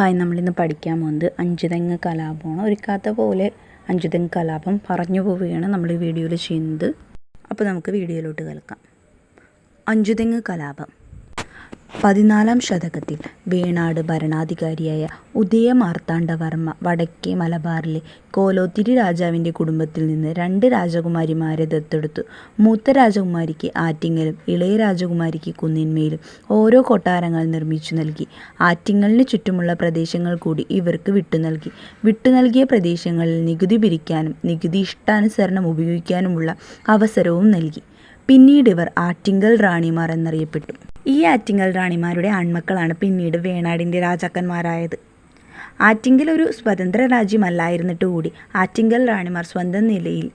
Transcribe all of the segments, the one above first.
Hi നമ്മളിന്ന് പഠിക്കാൻ പോകുന്നത് അഞ്ചുതെങ്ങ് കലാപമാണ്. ഒരു കഥ പോലെ അഞ്ചുതെങ്ങ് കലാപം പറഞ്ഞു പോവുകയാണ് നമ്മൾ വീഡിയോയിൽ ചെയ്യുന്നത്. അപ്പോൾ നമുക്ക് വീഡിയോയിലോട്ട് കേൾക്കാം. അഞ്ചുതെങ്ങ് കലാപം. പതിനാലാം ശതകത്തിൽ വേണാട് ഭരണാധികാരിയായ ഉദയമാർത്താണ്ഡവർമ്മ വടക്കേ മലബാറിലെ കോലോത്തിരി രാജാവിന്റെ കുടുംബത്തിൽ നിന്ന് രണ്ട് രാജകുമാരിമാരെ ദത്തെടുത്തു. മൂത്ത രാജകുമാരിക്ക് ആറ്റിങ്ങലും ഇളയ രാജകുമാരിക്ക് കുന്നിന്മയിലും ഓരോ കൊട്ടാരങ്ങൾ നിർമ്മിച്ചു നൽകി. ആറ്റിങ്ങലിന് ചുറ്റുമുള്ള പ്രദേശങ്ങൾ കൂടി ഇവർക്ക് വിട്ടു നൽകി. വിട്ടു നൽകിയ പ്രദേശങ്ങളിൽ നികുതി പിരിക്കാനും നികുതി ഇഷ്ടാനുസരണം ഉപയോഗിക്കാനുമുള്ള അവസരവും നൽകി. പിന്നീട് ഇവർ ആറ്റിങ്കൽ റാണിമാർ എന്നറിയപ്പെട്ടു. ഈ ആറ്റിങ്ങൽ റാണിമാരുടെ ആൺമക്കളാണ് പിന്നീട് വേണാടിന്റെ രാജാക്കന്മാരായത്. ആറ്റിങ്കൽ ഒരു സ്വതന്ത്ര രാജ്യമല്ലായിരുന്നിട്ട് കൂടി ആറ്റിങ്കൽ റാണിമാർ സ്വന്തം നിലയിൽ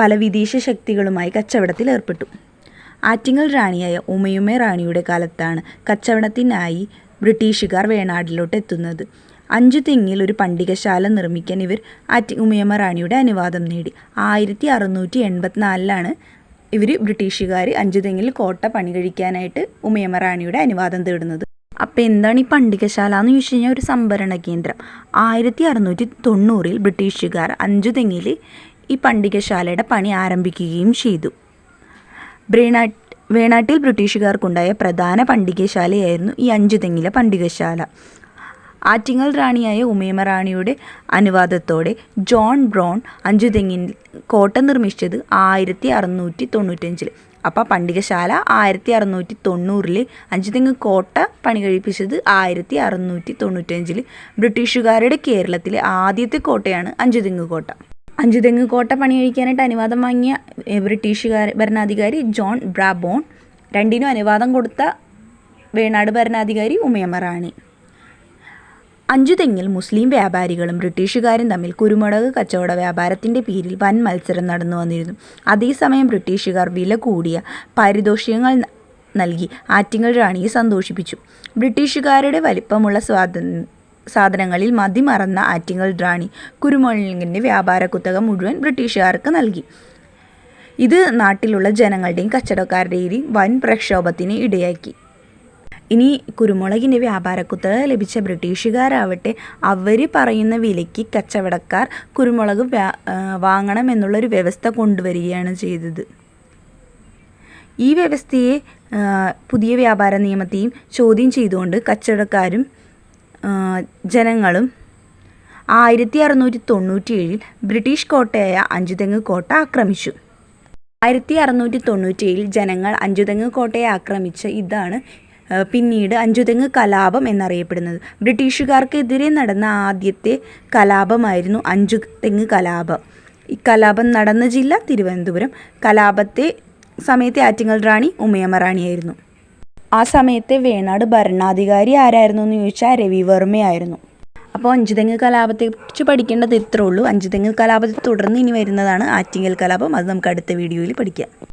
പല വിദേശ ശക്തികളുമായി കച്ചവടത്തിൽ ഏർപ്പെട്ടു. ആറ്റിങ്ങൽ റാണിയായ ഉമയുമേ റാണിയുടെ കാലത്താണ് കച്ചവടത്തിനായി ബ്രിട്ടീഷുകാർ വേണാടിലോട്ട് എത്തുന്നത്. അഞ്ചു തെങ്ങിൽ ഒരു പണ്ടികശാല നിർമ്മിക്കാൻ ഇവർ ആറ്റി ഉമയമ്മ റാണിയുടെ അനുവാദം നേടി. ആയിരത്തി അറുന്നൂറ്റി എൺപത്തിനാലിലാണ് ഇവർ ബ്രിട്ടീഷുകാർ അഞ്ചു തെങ്ങിൽ കോട്ട പണി കഴിക്കാനായിട്ട് ഉമയമ്മ റാണിയുടെ അനുവാദം തേടുന്നത്. അപ്പോൾ എന്താണ് ഈ പണ്ടികശാല എന്ന് ചോദിച്ചു കഴിഞ്ഞാൽ ഒരു സംഭരണ കേന്ദ്രം. ആയിരത്തി അറുന്നൂറ്റി തൊണ്ണൂറിൽ ബ്രിട്ടീഷുകാർ അഞ്ചു തെങ്ങിൽ ഈ പണ്ടികശാലയുടെ പണി ആരംഭിക്കുകയും ചെയ്തു. വേണാട്ടിൽ ബ്രിട്ടീഷുകാർക്കുണ്ടായ പ്രധാന പണ്ടികശാലയായിരുന്നു ഈ അഞ്ചു തെങ്ങിലെ പണ്ടികശാല. ആറ്റിങ്ങൽ റാണിയായ ഉമയമ റാണിയുടെ അനുവാദത്തോടെ ജോൺ ബ്രോൺ അഞ്ചുതെങ്ങിൻ കോട്ട നിർമ്മിച്ചത് ആയിരത്തി അറുന്നൂറ്റി തൊണ്ണൂറ്റഞ്ചിൽ അപ്പോൾ പണ്ടികശാല ആയിരത്തി അറുന്നൂറ്റി തൊണ്ണൂറിൽ അഞ്ചുതെങ്ങ് കോട്ട പണി കഴിപ്പിച്ചത് ആയിരത്തി അറുന്നൂറ്റി തൊണ്ണൂറ്റഞ്ചിൽ ബ്രിട്ടീഷുകാരുടെ കേരളത്തിലെ ആദ്യത്തെ കോട്ടയാണ് അഞ്ചുതെങ്ങ് കോട്ട. അഞ്ചുതെങ്ങ് കോട്ട പണി കഴിക്കാനായിട്ട് അനുവാദം വാങ്ങിയ ബ്രിട്ടീഷുകാർ ഭരണാധികാരി ജോൺ ബ്രാബോൺ. രണ്ടിനും അനുവാദം കൊടുത്ത വേണാട് ഭരണാധികാരി ഉമയമ്മ റാണി. അഞ്ചു തെങ്ങിൽ മുസ്ലിം വ്യാപാരികളും ബ്രിട്ടീഷുകാരും തമ്മിൽ കുരുമുളക് കച്ചവട വ്യാപാരത്തിന്റെ പേരിൽ വൻ മത്സരം നടന്നു വന്നിരുന്നു. അതേസമയം ബ്രിട്ടീഷുകാർ വില കൂടിയ പാരിതോഷികങ്ങൾ നൽകി ആറ്റിങ്ങൽ റാണിയെ സന്തോഷിപ്പിച്ചു. ബ്രിട്ടീഷുകാരുടെ വലിപ്പമുള്ള സ്വാത സാധനങ്ങളിൽ മതിമറന്ന ആറ്റിങ്ങൽ റാണി കുരുമുളകിന്റെ വ്യാപാര കുത്തക മുഴുവൻ ബ്രിട്ടീഷുകാർക്ക് നൽകി. ഇത് നാട്ടിലുള്ള ജനങ്ങളുടെയും കച്ചവടക്കാരുടെയും വൻ പ്രക്ഷോഭത്തിന് ഇടയാക്കി. ഇനി കുരുമുളകിന്റെ വ്യാപാരക്കുത്തക ലഭിച്ച ബ്രിട്ടീഷുകാരാവട്ടെ അവർ പറയുന്ന വിലയ്ക്ക് കച്ചവടക്കാർ കുരുമുളക് വാങ്ങണം എന്നുള്ളൊരു വ്യവസ്ഥ കൊണ്ടുവരികയാണ് ചെയ്തത്. ഈ വ്യവസ്ഥയെ പുതിയ വ്യാപാര നിയമത്തെയും ചോദ്യം ചെയ്തുകൊണ്ട് കച്ചവടക്കാരും ജനങ്ങളും ആയിരത്തി അറുന്നൂറ്റി തൊണ്ണൂറ്റി ഏഴിൽ ബ്രിട്ടീഷ് കോട്ടയായ അഞ്ചുതെങ്ങ് കോട്ട ആക്രമിച്ചു. ആയിരത്തി അറുന്നൂറ്റി തൊണ്ണൂറ്റി ഏഴിൽ ജനങ്ങൾ അഞ്ചുതെങ്ങ് കോട്ടയെ ആക്രമിച്ച ഇതാണ് പിന്നീട് അഞ്ചുതെങ്ങ് കലാപം എന്നറിയപ്പെടുന്നത്. ബ്രിട്ടീഷുകാർക്കെതിരെ നടന്ന ആദ്യത്തെ കലാപമായിരുന്നു അഞ്ചു തെങ്ങ് കലാപം. ഈ കലാപം നടന്ന ജില്ല തിരുവനന്തപുരം. കലാപത്തെ സമയത്തെ ആറ്റിങ്ങൽ റാണി ഉമയമ്മ റാണിയായിരുന്നു ആ സമയത്തെ വേണാട് ഭരണാധികാരി ആരായിരുന്നു എന്ന് ചോദിച്ചാൽ രവിവർമ്മയായിരുന്നു അപ്പോൾ അഞ്ചുതെങ്ങ് കലാപത്തെക്കുറിച്ച് പഠിക്കേണ്ടത് ഇത്രേ ഉള്ളൂ. അഞ്ചുതെങ്ങ് കലാപത്തെ തുടർന്ന് ഇനി വരുന്നതാണ് ആറ്റിങ്ങൽ കലാപം. അത് നമുക്ക് അടുത്ത വീഡിയോയിൽ പഠിക്കാം.